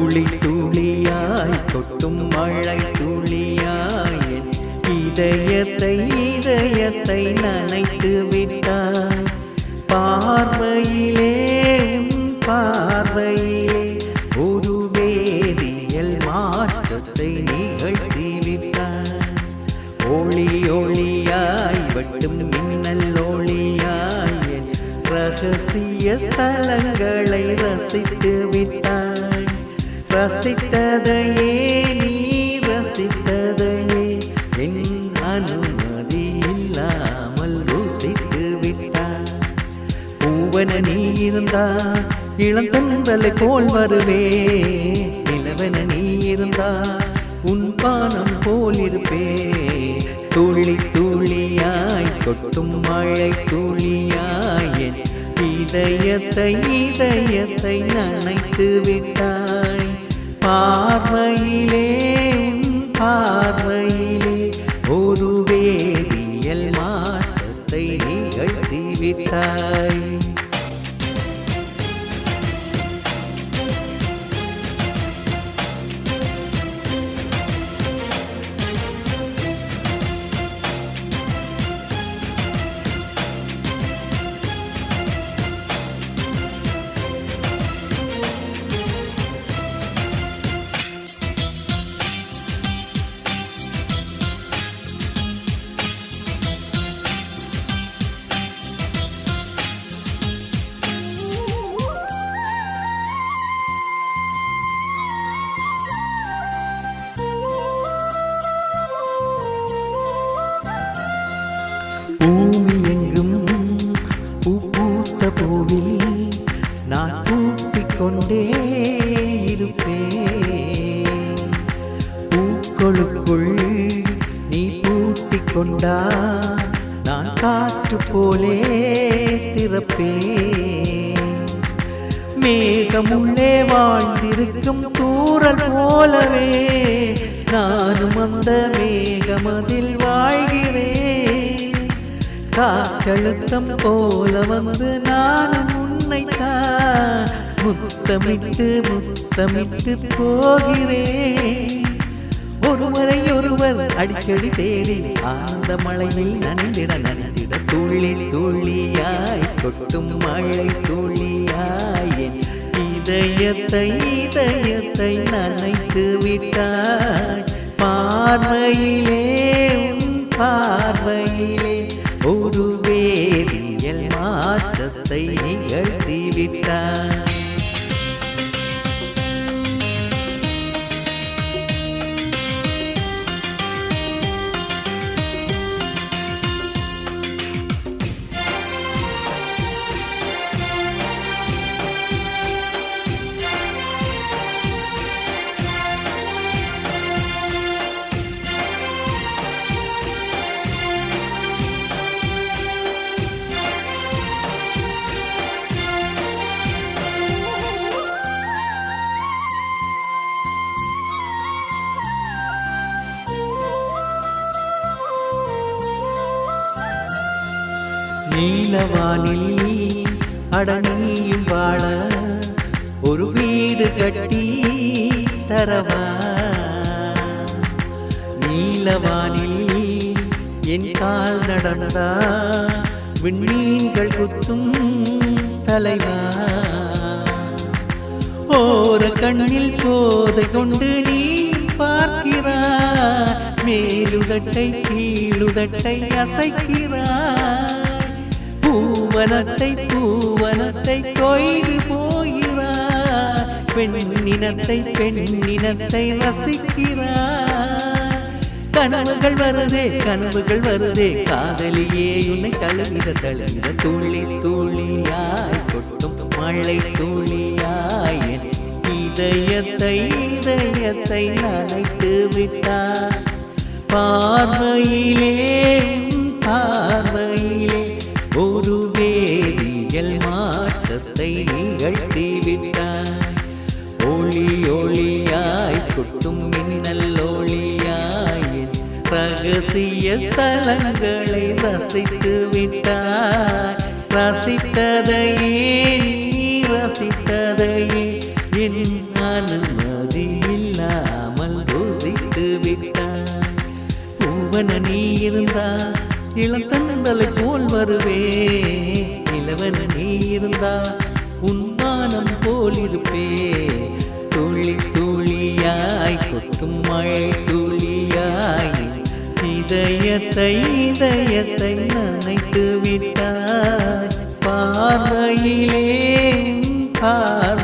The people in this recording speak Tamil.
துளி துளியாய் கொட்டும் மழை துளியாய் என் இதயத்தை இதயத்தை நனைத்து விட்டாய். பார்வையிலே பார்வையிலே ஒரு வேதியல் மாற்றத்தை நிகழ்த்தி விட்டாய். ஒளி ஒளியாய் வட்டும் மின்னல் ஒளியாய் ரகசிய ஸ்தலங்களை ரசித்து விட்டாய். வசித்ததையே நீ வசித்ததையே. என் அனுமதி இல்லாமல் ருசித்து விட்டாய். பூவன நீ இருந்தா இளம் இளந்தந்தலை போல் வருவே நிலவன நீ இருந்தா உன் பானம் போல் இருப்பே. துள்ளி துளியாய் கொட்டும் மழை துளியாய் இதயத்தை இதயத்தை நனைத்து விட்டாய். பார்வையிலே பார்வையிலே ஒரு வேதியல் மாற்றத்தை நிகழ்த்திவிட்டார் பூமி எங்கும் பூத்த பூவில் நான் பூட்டிக் கொண்டே இருப்பேன். பூக்களுக்குள் நீ பூட்டிக் கொண்டா நான் காற்று போலே திறப்பேன். மேகமுள்ளே வாழ்ந்திருக்கும் தூரல் போலவே நானும் அந்த மேகமதில் வாழ்கிறேன். காற்றழுத்தம் போல வந்து நான் உன்னைத்தான் முத்தமிட்டு முத்தமிட்டு போகிறேன். ஒருவரை ஒருவர் அடிக்கடி தேடி ஆனந்த மழையில் நனைந்திட நனைந்திட துள்ளி துள்ளியாய் கொட்டும் மழை துள்ளியாய் இதயத்தை இதயத்தை நனைத்து விட்டாய். பார்வையிலே பார்வையிலே ஒரு வேதியல் மாற்றத்தை நிகழ்த்தி நீலவானில் அடனியும் வாழ ஒரு வீடு கட்டி தரவா? நீலவானில் என் கால் நடந்தா விண்மீன்கள் குத்தும் தலைவா? ஓர கண்ணில் போதை கொண்டு நீ பார்க்கிறாய் மேலுதட்டை கீழுதட்டை அசைக்கிறாய். பூவனத்தை பூவனத்தை கொய்து போகிறாய் பெண்ணினத்தை பெண்ணினத்தை ரசிக்கிறாய் கனவுகள் வருதே கனவுகள் வருதே. காதலியே உன்னை தழுவிட தழுவிட துள்ளி துளியாய் கொட்டும் மழை துளியாய் இதயத்தை இதயத்தை அழைத்து விட்டார். பார்வையிலே பார்வையிலே ஒரு வேதியல் மாற்றத்தை நிகழ்த்திவிட்டான் ஒளி ஒளியாய் கொட்டும் மின்னல் ஒளியாய் ரகசிய ஸ்தலங்களை ரசித்து விட்டாய். ரசித்ததையே நீ ரசித்ததையே என் அனுமதி இல்லாமல் ருசித்து விட்டாய். பூவன நீ இருந்தா இளம் தந்தலை போல் வருவே. இளவன் நீ இருந்தா உன்மானம் போல் இருப்பே. துளி துளியாய் கொத்தும் மழை துளியாய் இதயத்தை இதயத்தை நனைத்து விட்டாய். பார்வையிலே பார்